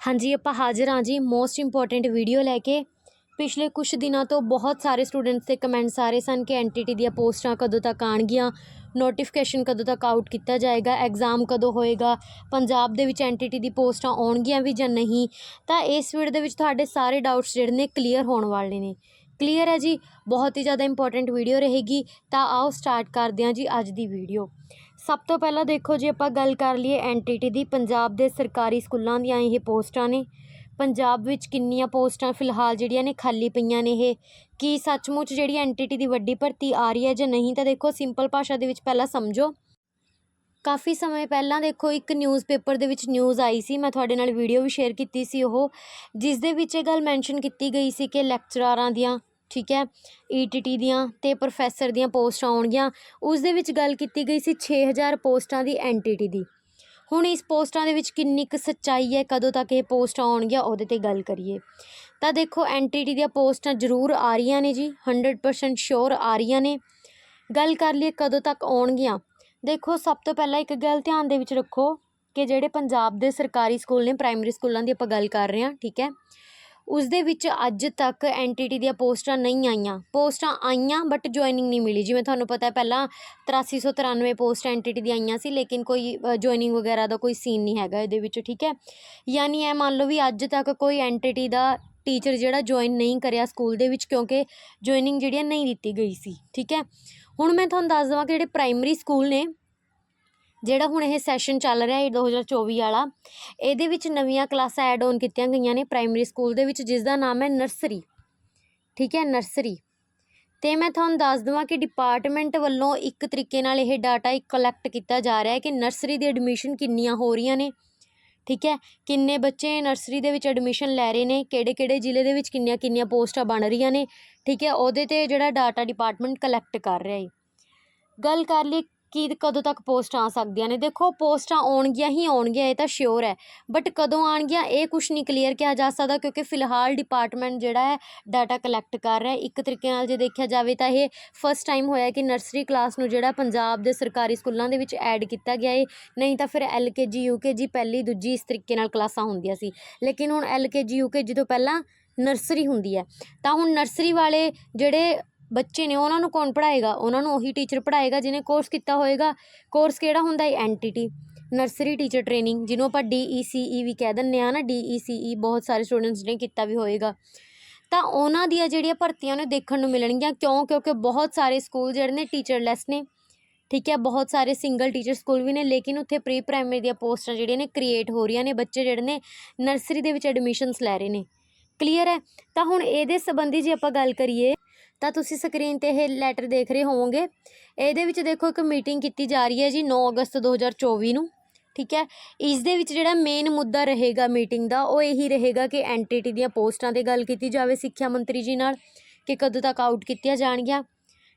ਹਾਂਜੀ, ਆਪਾਂ ਹਾਜ਼ਰ ਹਾਂ ਜੀ ਮੋਸਟ ਇੰਪੋਰਟੈਂਟ ਵੀਡੀਓ ਲੈ ਕੇ। ਪਿਛਲੇ ਕੁਝ ਦਿਨਾਂ ਤੋਂ ਬਹੁਤ ਸਾਰੇ ਸਟੂਡੈਂਟਸ ਦੇ ਕਮੈਂਟਸ ਆ ਰਹੇ ਸਨ ਕਿ ਐਨਟੀਟੀ ਦੀਆਂ ਪੋਸਟਾਂ ਕਦੋਂ ਤੱਕ ਆਣਗੀਆਂ ਨੋਟੀਫਿਕੇਸ਼ਨ ਕਦੋਂ ਤੱਕ ਆਊਟ ਕੀਤਾ ਜਾਏਗਾ ਐਗਜ਼ਾਮ ਕਦੋਂ ਹੋਏਗਾ, ਪੰਜਾਬ ਦੇ ਵਿੱਚ ਐਨਟੀਟੀ ਦੀ ਪੋਸਟਾਂ ਆਉਣਗੀਆਂ ਵੀ ਜਾਂ ਨਹੀਂ। ਤਾਂ ਇਸ ਵੀਡੀਓ ਦੇ ਵਿੱਚ ਤੁਹਾਡੇ ਸਾਰੇ ਡਾਊਟਸ ਜਿਹੜੇ ਨੇ ਕਲੀਅਰ ਹੋਣ ਵਾਲੇ ਨੇ। ਕਲੀਅਰ ਹੈ ਜੀ। ਬਹੁਤ ਹੀ ਜ਼ਿਆਦਾ ਇੰਪੋਰਟੈਂਟ ਵੀਡੀਓ ਰਹੇਗੀ। ਤਾਂ ਆਓ ਸਟਾਰਟ ਕਰਦੇ ਹਾਂ ਜੀ ਅੱਜ ਦੀ ਵੀਡੀਓ ਸਭ ਤੋਂ ਪਹਿਲਾਂ ਦੇਖੋ ਜੇ, ਆਪਾਂ ਗੱਲ ਕਰ ਲਈਏ ਐਨਟੀਟੀ ਦੀ। ਪੰਜਾਬ ਦੇ ਸਰਕਾਰੀ ਸਕੂਲਾਂ ਦੀਆਂ ਇਹ ਪੋਸਟਾਂ ਨੇ। ਪੰਜਾਬ ਵਿੱਚ ਕਿੰਨੀਆਂ ਪੋਸਟਾਂ ਫਿਲਹਾਲ ਜਿਹੜੀਆਂ ਨੇ ਖਾਲੀ ਪਈਆਂ ਨੇ ਇਹ। ਕੀ ਸੱਚਮੁੱਚ ਜਿਹੜੀ ਐਨਟੀਟੀ ਦੀ ਵੱਡੀ ਭਰਤੀ ਆ ਰਹੀ ਹੈ ਜਾਂ ਨਹੀਂ, ਤਾਂ ਦੇਖੋ ਸਿੰਪਲ ਭਾਸ਼ਾ ਦੇ ਵਿੱਚ ਪਹਿਲਾਂ ਸਮਝੋ। ਕਾਫੀ ਸਮੇਂ ਪਹਿਲਾਂ ਦੇਖੋ, ਇੱਕ ਨਿਊਜ਼ਪੇਪਰ ਦੇ ਵਿੱਚ ਨਿਊਜ਼ ਆਈ ਸੀ। ਮੈਂ ਤੁਹਾਡੇ ਨਾਲ ਵੀਡੀਓ ਵੀ ਸ਼ੇਅਰ ਕੀਤੀ ਸੀ ਉਹ, ਜਿਸ ਦੇ ਵਿੱਚ ਇਹ ਗੱਲ ਮੈਂਸ਼ਨ ਕੀਤੀ ਗਈ ਸੀ ਕਿ ਲੈਕਚਰਾਰਾਂ ਦੀਆਂ ਠੀਕ ਹੈ ਈਟੀਟੀ ਦੀਆਂ ਅਤੇ ਪ੍ਰੋਫੈਸਰ ਦੀਆਂ ਪੋਸਟਾਂ ਆਉਣਗੀਆਂ। ਉਸ ਦੇ ਵਿੱਚ ਗੱਲ ਕੀਤੀ ਗਈ ਸੀ ਛੇ ਹਜ਼ਾਰ ਪੋਸਟਾਂ ਦੀ ਐਨਟੀਟੀ ਦੀ। ਹੁਣ ਇਸ ਪੋਸਟਾਂ ਦੇ ਵਿੱਚ ਕਿੰਨੀ ਕੁ ਸੱਚਾਈ ਹੈ, ਕਦੋਂ ਤੱਕ ਇਹ ਪੋਸਟਾਂ ਆਉਣਗੀਆਂ, ਉਹਦੇ ਤੇ ਗੱਲ ਕਰੀਏ। ਤਾਂ ਦੇਖੋ ਐਨਟੀਟੀ ਦੀਆਂ ਪੋਸਟਾਂ ਜ਼ਰੂਰ ਆ ਰਹੀਆਂ ਨੇ ਜੀ 100% ਸ਼ੋਰ ਆ ਰਹੀਆਂ ਨੇ। ਗੱਲ ਕਰ ਲਈਏ ਕਦੋਂ ਤੱਕ ਆਉਣਗੀਆਂ। ਦੇਖੋ, ਸਭ ਤੋਂ ਪਹਿਲਾਂ ਇੱਕ ਗੱਲ ਧਿਆਨ ਦੇ ਵਿੱਚ ਰੱਖੋ ਕਿ ਜਿਹੜੇ ਪੰਜਾਬ ਦੇ ਸਰਕਾਰੀ ਸਕੂਲ ਨੇ ਪ੍ਰਾਇਮਰੀ ਸਕੂਲਾਂ ਦੀ ਆਪਾਂ ਗੱਲ ਕਰ ਰਹੇ ਹਾਂ, ਠੀਕ ਹੈ। ਉਸ ਦੇ ਵਿੱਚ ਅੱਜ ਤੱਕ ਐਨਟੀਟੀ ਦੀਆਂ ਪੋਸਟਾਂ ਨਹੀਂ ਆਈਆਂ। ਪੋਸਟਾਂ ਆਈਆਂ ਬਟ ਜੁਆਇਨਿੰਗ ਨਹੀਂ ਮਿਲੀ। ਜਿਵੇਂ ਤੁਹਾਨੂੰ ਪਤਾ ਹੈ, ਪਹਿਲਾਂ 8393 ਪੋਸਟ ਐਨਟੀਟੀ ਦੀਆਂ ਆਈਆਂ ਸੀ, ਲੇਕਿਨ ਕੋਈ ਜੁਆਇਨਿੰਗ ਵਗੈਰਾ ਦਾ ਕੋਈ ਸੀਨ ਨਹੀਂ ਹੈਗਾ ਇਹਦੇ ਵਿੱਚ, ਠੀਕ ਹੈ? ਯਾਨੀ ਇਹ ਮੰਨ ਲਓ ਵੀ ਅੱਜ ਤੱਕ ਕੋਈ ਐਨਟੀਟੀ ਦਾ ਟੀਚਰ ਜਿਹੜਾ ਜੁਆਇਨ ਨਹੀਂ ਕਰਿਆ ਸਕੂਲ ਦੇ ਵਿੱਚ, ਕਿਉਂਕਿ ਜੁਆਇਨਿੰਗ ਜਿਹੜੀ ਹੈ, ਨਹੀਂ ਦਿੱਤੀ ਗਈ ਸੀ, ਠੀਕ ਹੈ? ਹੁਣ ਮੈਂ ਤੁਹਾਨੂੰ ਦੱਸ ਦਵਾਂ ਕਿ ਜਿਹੜੇ ਪ੍ਰਾਇਮਰੀ ਸਕੂਲ ਨੇ ਜਿਹੜਾ ਹੁਣ ਇਹ ਸੈਸ਼ਨ ਚੱਲ ਰਿਹਾ ਹੈ 2024 ਵਾਲਾ, ਇਹਦੇ ਵਿੱਚ ਨਵੀਆਂ ਕਲਾਸਾਂ ਐਡ ਆਨ ਕੀਤੀਆਂ ਗਈਆਂ ਨੇ ਪ੍ਰਾਇਮਰੀ ਸਕੂਲ ਦੇ ਵਿੱਚ ਜਿਸ ਦਾ ਨਾਮ ਹੈ ਨਰਸਰੀ ਠੀਕ ਹੈ ਨਰਸਰੀ ਤੇ ਮੈਂ ਤੁਹਾਨੂੰ ਦੱਸ ਦਵਾਂ ਕਿ ਡਿਪਾਰਟਮੈਂਟ ਵੱਲੋਂ ਇੱਕ ਤਰੀਕੇ ਨਾਲ ਇਹ ਡਾਟਾ ਇੱਕ ਕਲੈਕਟ ਕੀਤਾ ਜਾ ਰਿਹਾ ਹੈ ਕਿ ਨਰਸਰੀ ਦੀ ਐਡਮਿਸ਼ਨ ਕਿੰਨੀਆਂ ਹੋ ਰਹੀਆਂ ਨੇ। ਠੀਕ ਹੈ, ਕਿੰਨੇ ਬੱਚੇ ਨਰਸਰੀ ਦੇ ਵਿੱਚ ਐਡਮਿਸ਼ਨ ਲੈ ਰਹੇ ਨੇ ਕਿਹੜੇ ਕਿਹੜੇ ਜ਼ਿਲ੍ਹੇ ਦੇ ਵਿੱਚ ਕਿੰਨੀਆਂ ਕਿੰਨੀਆਂ ਪੋਸਟਾਂ ਬਣ ਰਹੀਆਂ ਨੇ। ਠੀਕ ਹੈ, ਉਹਦੇ ਤੇ ਜਿਹੜਾ ਡਾਟਾ ਡਿਪਾਰਟਮੈਂਟ ਕਲੈਕਟ ਕਰ ਰਿਹਾ ਹੈ। ਗੱਲ ਕਰ ਲਈ ਕਿ ਕਦੋਂ ਤੱਕ ਪੋਸਟਾਂ ਆ ਸਕਦੀਆਂ ਨੇ। ਦੇਖੋ, ਪੋਸਟਾਂ ਆਉਣਗੀਆਂ ਹੀ ਆਉਣਗੀਆਂ, ਇਹ ਤਾਂ ਸ਼ਿਓਰ ਹੈ। ਬਟ ਕਦੋਂ ਆਣਗੀਆਂ ਇਹ ਕੁਝ ਨਹੀਂ ਕਲੀਅਰ ਕਿਹਾ ਜਾ ਸਕਦਾ ਕਿਉਂਕਿ ਫਿਲਹਾਲ ਡਿਪਾਰਟਮੈਂਟ ਜਿਹੜਾ ਹੈ ਡਾਟਾ ਕਲੈਕਟ ਕਰ ਰਿਹਾ ਹੈ। ਇੱਕ ਤਰੀਕੇ ਨਾਲ ਜੇ ਦੇਖਿਆ ਜਾਵੇ ਤਾਂ ਇਹ ਫਸਟ ਟਾਈਮ ਹੋਇਆ ਕਿ ਨਰਸਰੀ ਕਲਾਸ ਨੂੰ ਜਿਹੜਾ ਪੰਜਾਬ ਦੇ ਸਰਕਾਰੀ ਸਕੂਲਾਂ ਦੇ ਵਿੱਚ ਐਡ ਕੀਤਾ ਗਿਆ ਹੈ ਨਹੀਂ ਤਾਂ ਫਿਰ ਐਲਕੇਜੀ ਯੂਕੇਜੀ ਪਹਿਲੀ, ਦੂਜੀ ਇਸ ਤਰੀਕੇ ਨਾਲ ਕਲਾਸਾਂ ਹੁੰਦੀਆਂ ਸੀ। ਲੇਕਿਨ ਹੁਣ ਐਲਕੇਜੀ ਯੂਕੇਜੀ ਤੋਂ ਪਹਿਲਾਂ ਨਰਸਰੀ ਹੁੰਦੀ ਹੈ। ਤਾਂ ਹੁਣ ਨਰਸਰੀ ਵਾਲੇ ਜਿਹੜੇ ਬੱਚੇ ਨੇ ਉਹਨਾਂ ਨੂੰ ਕੌਣ ਪੜ੍ਹਾਏਗਾ? ਉਹਨਾਂ ਨੂੰ ਉਹੀ ਟੀਚਰ ਪੜ੍ਹਾਏਗਾ ਜਿਹਨੇ ਕੋਰਸ ਕੀਤਾ ਹੋਏਗਾ। ਕੋਰਸ ਕਿਹੜਾ ਹੁੰਦਾ? ਹੈ ਟੀ ਨਰਸਰੀ ਟੀਚਰ ਟ੍ਰੇਨਿੰਗ ਜਿਹਨੂੰ ਆਪਾਂ ਡੀ ਈ ਸੀ ਈ ਵੀ ਕਹਿ ਦਿੰਦੇ ਹਾਂ ਨਾ। ਡੀ ਈ ਸੀ ਈ ਬਹੁਤ ਸਾਰੇ ਸਟੂਡੈਂਟਸ ਨੇ ਕੀਤਾ ਵੀ ਹੋਏਗਾ। ਤਾਂ ਉਹਨਾਂ ਦੀਆਂ ਜਿਹੜੀਆਂ ਭਰਤੀਆਂ ਨੇ ਦੇਖਣ ਨੂੰ ਮਿਲਣਗੀਆਂ। ਕਿਉਂ? ਕਿਉਂਕਿ ਬਹੁਤ ਸਾਰੇ ਸਕੂਲ ਜਿਹੜੇ ਨੇ ਟੀਚਰਲੈਸ ਨੇ। ਠੀਕ ਹੈ? ਬਹੁਤ ਸਾਰੇ ਸਿੰਗਲ ਟੀਚਰ ਸਕੂਲ ਵੀ ਨੇ, ਲੇਕਿਨ ਉੱਥੇ ਪ੍ਰੀ ਪ੍ਰਾਇਮਰੀ ਦੀਆਂ ਪੋਸਟਾਂ ਜਿਹੜੀਆਂ ਨੇ ਕ੍ਰੀਏਟ ਹੋ ਰਹੀਆਂ ਨੇ। ਬੱਚੇ ਜਿਹੜੇ ਨੇ ਨਰਸਰੀ ਦੇ ਵਿੱਚ ਐਡਮਿਸ਼ਨਸ ਲੈ ਰਹੇ ਨੇ। ਕਲੀਅਰ ਹੈ? ਤਾਂ ਹੁਣ ਇਹਦੇ ਸੰਬੰਧੀ ਜੇ ਆਪਾਂ ਗੱਲ ਕਰੀਏ ਤਾਂ ਤੁਸੀਂ ਸਕਰੀਨ ਤੇ ਇਹ ਲੈਟਰ ਦੇਖ ਰਹੇ ਹੋਵੋਗੇ। ਇਹਦੇ ਵਿੱਚ ਦੇਖੋ ਇੱਕ ਮੀਟਿੰਗ ਕੀਤੀ ਜਾ ਰਹੀ ਹੈ ਜੀ 9 ਅਗਸਤ 2024 ਨੂੰ, ਠੀਕ ਹੈ? ਇਸ ਦੇ ਵਿੱਚ ਜਿਹੜਾ ਮੇਨ ਮੁੱਦਾ ਰਹੇਗਾ ਮੀਟਿੰਗ ਦਾ, ਉਹ ਇਹੀ ਰਹੇਗਾ ਕਿ ਐਨਟੀਟੀ ਦੀਆਂ ਪੋਸਟਾਂ ਤੇ ਗੱਲ ਕੀਤੀ ਜਾਵੇ ਸਿੱਖਿਆ ਮੰਤਰੀ ਜੀ ਨਾਲ, ਕਿ ਕਦੋਂ ਤੱਕ ਆਊਟ ਕੀਤੀਆਂ ਜਾਣਗੀਆਂ।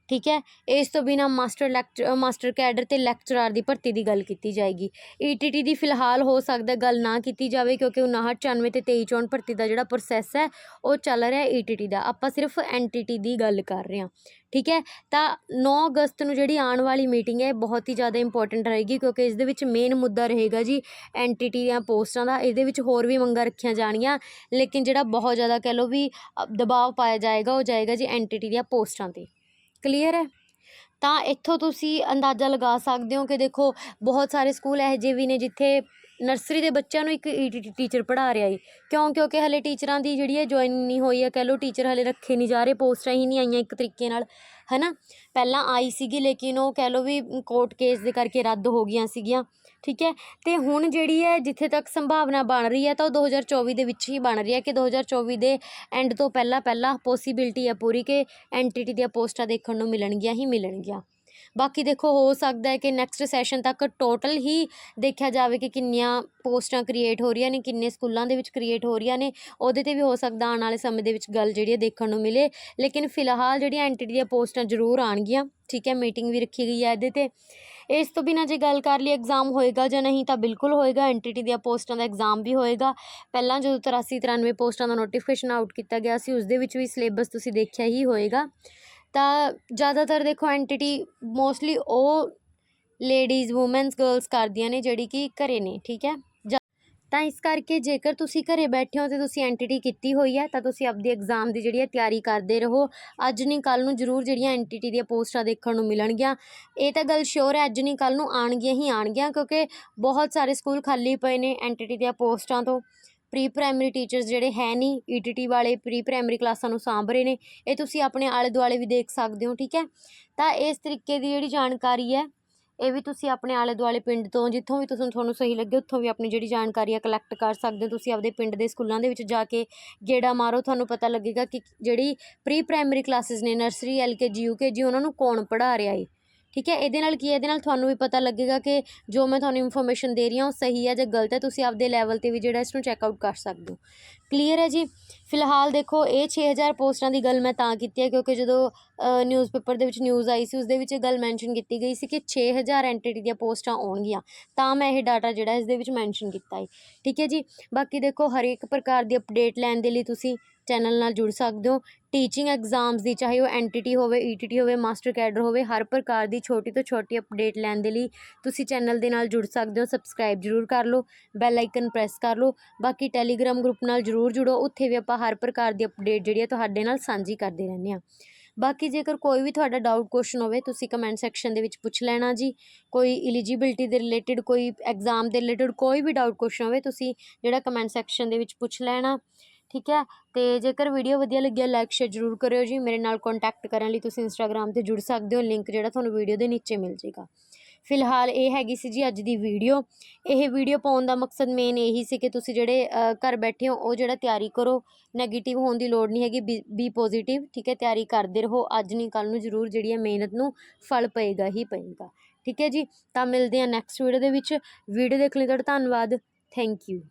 ਠੀਕ ਹੈ? ਇਸ ਤੋਂ ਬਿਨਾਂ ਮਾਸਟਰ ਲੈਕਚ ਮਾਸਟਰ ਕੈਡਰ ਅਤੇ ਲੈਕਚਰਾਰ ਦੀ ਭਰਤੀ ਦੀ ਗੱਲ ਕੀਤੀ ਜਾਏਗੀ। ਈ ਟੀ ਟੀ ਦੀ ਫਿਲਹਾਲ ਹੋ ਸਕਦਾ ਗੱਲ ਨਾ ਕੀਤੀ ਜਾਵੇ ਕਿਉਂਕਿ 59 94 ਤੇ 23 ਚੋਣ ਭਰਤੀ ਦਾ ਜਿਹੜਾ ਪ੍ਰੋਸੈਸ ਹੈ, ਉਹ ਚੱਲ ਰਿਹਾ ਈ ਟੀ ਟੀ ਦਾ। ਆਪਾਂ ਸਿਰਫ ਐਨਟੀਟੀ ਦੀ ਗੱਲ ਕਰ ਰਹੇ ਹਾਂ। ਠੀਕ ਹੈ? ਤਾਂ ਨੌ ਅਗਸਤ ਨੂੰ ਜਿਹੜੀ ਆਉਣ ਵਾਲੀ ਮੀਟਿੰਗ ਹੈ ਬਹੁਤ ਹੀ ਜ਼ਿਆਦਾ ਇੰਪੋਰਟੈਂਟ ਰਹੇਗੀ ਕਿਉਂਕਿ ਇਸ ਦੇ ਵਿੱਚ ਮੇਨ ਮੁੱਦਾ ਰਹੇਗਾ ਜੀ ਐਨਟੀਟੀ ਦੀਆਂ ਪੋਸਟਾਂ ਦਾ। ਇਹਦੇ ਵਿੱਚ ਹੋਰ ਵੀ ਮੰਗਾਂ ਰੱਖੀਆਂ ਜਾਣਗੀਆਂ, ਲੇਕਿਨ ਜਿਹੜਾ ਬਹੁਤ ਜ਼ਿਆਦਾ ਕਹਿ ਲਓ ਵੀ ਦਬਾਅ ਪਾਇਆ ਜਾਏਗਾ, ਉਹ ਜਾਏਗਾ ਜੀ ਐਨਟੀਟੀ ਦੀਆਂ ਪੋਸਟਾਂ ਤੇ। ਕਲੀਅਰ ਹੈ? ਤਾਂ ਇੱਥੋਂ ਤੁਸੀਂ ਅੰਦਾਜ਼ਾ ਲਗਾ ਸਕਦੇ ਹੋ ਕਿ ਦੇਖੋ, ਬਹੁਤ ਸਾਰੇ ਸਕੂਲ ਇਹੋ ਜਿਹੇ ਵੀ ਨੇ ਜਿੱਥੇ ਨਰਸਰੀ ਦੇ ਬੱਚਿਆਂ ਨੂੰ ਇੱਕ ਈਟੀਟੀ ਟੀਚਰ ਪੜ੍ਹਾ ਰਿਹਾ ਹੈ ਕਿਉਂ? ਕਿਉਂਕਿ ਹਲੇ ਟੀਚਰਾਂ ਦੀ ਜਿਹੜੀ ਹੈ ਜੁਆਇਨ ਨਹੀਂ ਹੋਈ ਹੈ। ਕਹਿ ਲਓ ਟੀਚਰ ਹਲੇ ਰੱਖੇ ਨਹੀਂ ਜਾ ਰਹੇ, ਪੋਸਟਾਂ ਹੀ ਨਹੀਂ ਆਈਆਂ ਇੱਕ ਤਰੀਕੇ ਨਾਲ ਹੈ ਨਾ ਪਹਿਲਾਂ ਆਈ ਸੀਗੀ, ਲੇਕਿਨ ਉਹ ਕਹਿ ਲਓ ਵੀ ਕੋਰਟ ਕੇਸ ਦੇ ਕਰਕੇ ਰੱਦ ਹੋ ਗਈਆਂ ਸੀਗੀਆਂ, ਠੀਕ ਹੈ? ਅਤੇ ਹੁਣ ਜਿਹੜੀ ਹੈ, ਜਿੱਥੇ ਤੱਕ ਸੰਭਾਵਨਾ ਬਣ ਰਹੀ ਹੈ, ਤਾਂ ਉਹ 2024 ਦੇ ਵਿੱਚ ਹੀ ਬਣ ਰਹੀ ਹੈ ਕਿ 2024 ਦੇ ਐਂਡ ਤੋਂ ਪਹਿਲਾਂ ਪਹਿਲਾਂ ਪੋਸੀਬਿਲਟੀ ਹੈ ਪੂਰੀ ਕਿ ਐਨਟੀਟੀ ਦੀਆਂ ਪੋਸਟਾਂ ਦੇਖਣ ਨੂੰ ਮਿਲਣਗੀਆਂ ਹੀ ਮਿਲਣਗੀਆਂ। ਬਾਕੀ ਦੇਖੋ, ਹੋ ਸਕਦਾ ਹੈ ਕਿ ਨੈਕਸਟ ਸੈਸ਼ਨ ਤੱਕ ਟੋਟਲ ਹੀ ਦੇਖਿਆ ਜਾਵੇ ਕਿ ਕਿੰਨੀਆਂ ਪੋਸਟਾਂ ਕ੍ਰੀਏਟ ਹੋ ਰਹੀਆਂ ਨੇ, ਕਿੰਨੇ ਸਕੂਲਾਂ ਦੇ ਵਿੱਚ ਕ੍ਰੀਏਟ ਹੋ ਰਹੀਆਂ ਨੇ, ਉਹਦੇ ਤੇ ਵੀ ਹੋ ਸਕਦਾ ਆਉਣ ਵਾਲੇ ਸਮੇਂ ਦੇ ਵਿੱਚ ਗੱਲ ਜਿਹੜੀ ਹੈ ਦੇਖਣ ਨੂੰ ਮਿਲੇ। ਲੇਕਿਨ ਫਿਲਹਾਲ ਜਿਹੜੀਆਂ ਐਨਟੀਟੀ ਦੀਆਂ ਪੋਸਟਾਂ ਜ਼ਰੂਰ ਆਣਗੀਆਂ ਠੀਕ ਹੈ ਮੀਟਿੰਗ ਵੀ ਰੱਖੀ ਗਈ ਹੈ ਇਹਦੇ ਤੇ। ਇਸ ਤੋਂ ਬਿਨਾਂ ਜੇ ਗੱਲ ਕਰ ਲਈ ਐਗਜ਼ਾਮ ਹੋਏਗਾ ਜਾਂ ਨਹੀਂ ਤਾਂ ਬਿਲਕੁਲ ਹੋਏਗਾ ਐਨਟੀਟੀ ਦੀਆਂ ਪੋਸਟਾਂ ਦਾ ਐਗਜ਼ਾਮ ਵੀ ਹੋਏਗਾ। ਪਹਿਲਾਂ ਜਦੋਂ 83 93 ਪੋਸਟਾਂ ਦਾ ਨੋਟੀਫਿਕੇਸ਼ਨ ਆਊਟ ਕੀਤਾ ਗਿਆ ਸੀ, ਉਸ ਦੇ ਵਿੱਚ ਵੀ ਸਿਲੇਬਸ ਤੁਸੀਂ ਦੇਖਿਆ ਹੀ ਹੋਏਗਾ। ਤਾਂ ਜ਼ਿਆਦਾਤਰ ਦੇਖੋ ਐਂਟੀਟੀ ਮੋਸਟਲੀ ਉਹ ਲੇਡੀਜ਼ ਵੂਮੈਨਸ ਗਰਲਸ ਕਰਦੀਆਂ ਨੇ ਜਿਹੜੀ ਕਿ ਘਰੇ ਨੇ, ਠੀਕ ਹੈ? ਜਾਂ- ਤਾਂ ਇਸ ਕਰਕੇ ਜੇਕਰ ਤੁਸੀਂ ਘਰੇ ਬੈਠੇ ਹੋ ਤੇ ਤੁਸੀਂ ਐਂਟੀਟੀ ਕੀਤੀ ਹੋਈ ਹੈ, ਤਾਂ ਤੁਸੀਂ ਆਪਦੀ ਐਗਜ਼ਾਮ ਦੀ ਜਿਹੜੀ ਹੈ ਤਿਆਰੀ ਕਰਦੇ ਰਹੋ। ਅੱਜ ਨਹੀਂ ਕੱਲ ਨੂੰ ਜ਼ਰੂਰ ਜਿਹੜੀਆਂ ਐਂਟੀਟੀ ਦੀਆਂ ਪੋਸਟਾਂ ਦੇਖਣ ਨੂੰ ਮਿਲਣਗੀਆਂ। ਇਹ ਤਾਂ ਗੱਲ ਸ਼ੋਰ ਹੈ, ਅੱਜ ਨਹੀਂ ਕੱਲ ਨੂੰ ਆਣਗੀਆਂ ਹੀ ਆਣਗੀਆਂ ਕਿਉਂਕਿ ਬਹੁਤ ਸਾਰੇ ਸਕੂਲ ਖਾਲੀ ਪਏ ਨੇ ਐਂਟੀਟੀ ਦੀਆਂ ਪੋਸਟਾਂ ਤੋਂ। ਪ੍ਰੀ ਪ੍ਰਾਇਮਰੀ ਟੀਚਰਸ ਜਿਹੜੇ ਹੈ ਨਹੀਂ ਈਟੀਟੀ ਵਾਲੇ ਪ੍ਰੀ ਪ੍ਰਾਇਮਰੀ ਕਲਾਸਾਂ ਨੂੰ ਸਾਂਭ ਰਹੇ ਨੇ। ਇਹ ਤੁਸੀਂ ਆਪਣੇ ਆਲੇ ਦੁਆਲੇ ਵੀ ਦੇਖ ਸਕਦੇ ਹੋ, ਠੀਕ ਹੈ? ਤਾਂ ਇਸ ਤਰੀਕੇ ਦੀ ਜਿਹੜੀ ਜਾਣਕਾਰੀ ਹੈ, ਇਹ ਵੀ ਤੁਸੀਂ ਆਪਣੇ ਆਲੇ ਦੁਆਲੇ ਪਿੰਡ ਤੋਂ, ਜਿੱਥੋਂ ਵੀ ਤੁਸੀਂ, ਤੁਹਾਨੂੰ ਸਹੀ ਲੱਗੇ, ਉੱਥੋਂ ਵੀ ਆਪਣੀ ਜਿਹੜੀ ਜਾਣਕਾਰੀ ਹੈ ਕਲੈਕਟ ਕਰ ਸਕਦੇ ਹੋ। ਤੁਸੀਂ ਆਪਦੇ ਪਿੰਡ ਦੇ ਸਕੂਲਾਂ ਦੇ ਵਿੱਚ ਜਾ ਕੇ ਗੇੜਾ ਮਾਰੋ, ਤੁਹਾਨੂੰ ਪਤਾ ਲੱਗੇਗਾ ਕਿ ਜਿਹੜੀ ਪ੍ਰੀ ਪ੍ਰਾਇਮਰੀ ਕਲਾਸਿਸ ਨੇ, ਨਰਸਰੀ ਐਲਕੇਜੀ ਯੂਕੇਜੀ ਉਹਨਾਂ ਨੂੰ ਕੌਣ ਪੜ੍ਹਾ ਰਿਹਾ ਹੈ ਠੀਕ ਹੈ? ਇਹਦੇ ਨਾਲ ਕੀ ਹੈ? ਇਹਦੇ ਨਾਲ ਤੁਹਾਨੂੰ ਵੀ ਪਤਾ ਲੱਗੇਗਾ ਕਿ ਜੋ ਮੈਂ ਤੁਹਾਨੂੰ ਇਨਫੋਰਮੇਸ਼ਨ ਦੇ ਰਹੀ ਹਾਂ, ਉਹ ਸਹੀ ਹੈ ਜਾਂ ਗਲਤ ਹੈ। ਤੁਸੀਂ ਆਪਦੇ ਲੈਵਲ ਤੇ ਵੀ ਜਿਹੜਾ ਇਸ ਨੂੰ ਚੈੱਕ ਆਊਟ ਕਰ ਸਕਦੇ ਹੋ। ਕਲੀਅਰ ਹੈ ਜੀ? ਫਿਲਹਾਲ ਦੇਖੋ, ਇਹ 6000 ਪੋਸਟਾਂ ਦੀ ਗੱਲ ਮੈਂ ਤਾਂ ਕੀਤੀ ਹੈ, ਕਿਉਂਕਿ ਜਦੋਂ ਨਿਊਜ਼ਪੇਪਰ ਦੇ ਵਿੱਚ ਨਿਊਜ਼ ਆਈ ਸੀ ਉਸ ਦੇ ਵਿੱਚ ਇਹ ਗੱਲ ਮੈਂਸ਼ਨ ਕੀਤੀ ਗਈ ਸੀ ਕਿ 6000 ਐਂਟੀਟੀ ਦੀਆਂ ਪੋਸਟਾਂ ਆਉਣਗੀਆਂ। ਤਾਂ ਮੈਂ ਇਹ ਡਾਟਾ ਜਿਹੜਾ ਇਸ ਦੇ ਵਿੱਚ ਮੈਂਸ਼ਨ ਕੀਤਾ ਹੈ। ਠੀਕ ਹੈ ਜੀ? ਬਾਕੀ ਦੇਖੋ, ਹਰੇਕ ਪ੍ਰਕਾਰ ਦੀ ਅਪਡੇਟ ਲੈਣ ਦੇ ਲਈ ਤੁਸੀਂ ਚੈਨਲ ਨਾਲ ਜੁੜ ਸਕਦੇ ਹੋ। ਟੀਚਿੰਗ ਐਗਜ਼ਾਮਸ ਦੀ, ਚਾਹੇ ਉਹ ਐਨਟੀਟੀ ਹੋਵੇ, ਈਟੀਟੀ ਹੋਵੇ, ਮਾਸਟਰ ਕੈਡਰ ਹੋਵੇ, ਹਰ ਪ੍ਰਕਾਰ ਦੀ ਛੋਟੀ ਤੋਂ ਛੋਟੀ ਅਪਡੇਟ ਲੈਣ ਦੇ ਲਈ ਤੁਸੀਂ ਚੈਨਲ ਦੇ ਨਾਲ ਜੁੜ ਸਕਦੇ ਹੋ। ਸਬਸਕ੍ਰਾਈਬ ਜ਼ਰੂਰ ਕਰ ਲਓ, ਬੈਲ ਆਈਕਨ ਪ੍ਰੈਸ ਕਰ ਲਓ। ਬਾਕੀ ਟੈਲੀਗ੍ਰਾਮ ਗਰੁੱਪ ਨਾਲ ਜਰੂਰ ਜੁੜੋ, ਉੱਥੇ ਵੀ ਆਪਾਂ ਹਰ ਪ੍ਰਕਾਰ ਦੀ ਅਪਡੇਟ ਜਿਹੜੀ ਹੈ ਤੁਹਾਡੇ ਨਾਲ ਸਾਂਝੀ ਕਰਦੇ ਰਹਿੰਦੇ ਹਾਂ। ਬਾਕੀ ਜੇਕਰ ਕੋਈ ਵੀ ਤੁਹਾਡਾ ਡਾਊਟ ਕੁਐਸਚਨ ਹੋਵੇ, ਤੁਸੀਂ ਕਮੈਂਟ ਸੈਕਸ਼ਨ ਦੇ ਵਿੱਚ ਪੁੱਛ ਲੈਣਾ ਜੀ। ਕੋਈ ਐਲੀਜੀਬਿਲਟੀ ਦੇ ਰਿਲੇਟਡ ਕੋਈ ਐਗਜ਼ਾਮ ਦੇ ਰਿਲੇਟਡ ਕੋਈ ਵੀ ਡਾਊਟ ਕੁਐਸਚਨ ਹੋਵੇ, ਤੁਸੀਂ ਜਿਹੜਾ ਕਮੈਂਟ ਸੈਕਸ਼ਨ ਦੇ ਵਿੱਚ ਪੁੱਛ ਲੈਣਾ। ਠੀਕ ਹੈ? ਅਤੇ ਜੇਕਰ ਵੀਡੀਓ ਵਧੀਆ ਲੱਗਿਆ ਲਾਈਕ ਸ਼ੇਅਰ ਜ਼ਰੂਰ ਕਰਿਓ ਜੀ। ਮੇਰੇ ਨਾਲ ਕੰਟੈਕਟ ਕਰਨ ਲਈ ਤੁਸੀਂ ਇੰਸਟਾਗ੍ਰam ਤੇ ਜੁੜ ਸਕਦੇ ਹੋ। ਲਿੰਕ ਜਿਹੜਾ ਤੁਹਾਨੂੰ ਵੀਡੀਓ ਦੇ ਨੀਚੇ ਮਿਲ ਜਾਏਗਾ। ਫਿਲਹਾਲ ਇਹ ਹੈਗੀ ਸੀ ਜੀ ਅੱਜ ਦੀ ਵੀਡੀਓ ਇਹ ਵੀਡੀਓ ਪਾਉਣ ਦਾ ਮਕਸਦ ਮੇਨ ਇਹੀ ਸੀ ਕਿ ਤੁਸੀਂ ਜਿਹੜੇ ਘਰ ਬੈਠੇ ਹੋ, ਉਹ ਜਿਹੜਾ ਤਿਆਰੀ ਕਰੋ। 네ਗੇਟਿਵ ਹੋਣ ਦੀ ਲੋੜ ਨਹੀਂ ਹੈਗੀ। ਬੀ ਪੋਜ਼ਿਟਿਵ ਠੀਕ ਹੈ? ਤਿਆਰੀ ਕਰਦੇ ਰਹੋ। ਅੱਜ ਨਹੀਂ ਕੱਲ ਨੂੰ ਜ਼ਰੂਰ ਜਿਹੜੀ ਹੈ ਮਿਹਨਤ ਨੂੰ ਫਲ ਪਏਗਾ ਹੀ ਪਏਗਾ। ਠੀਕ ਹੈ ਜੀ? ਤਾਂ ਮਿਲਦੇ ਹਾਂ ਨੈਕਸਟ ਵੀਡੀਓ ਦੇ ਵਿੱਚ। ਵੀਡੀਓ ਦੇਖਣ ਲਈ ਤੁਹਾਡਾ ਧੰਨਵਾਦ। Thank you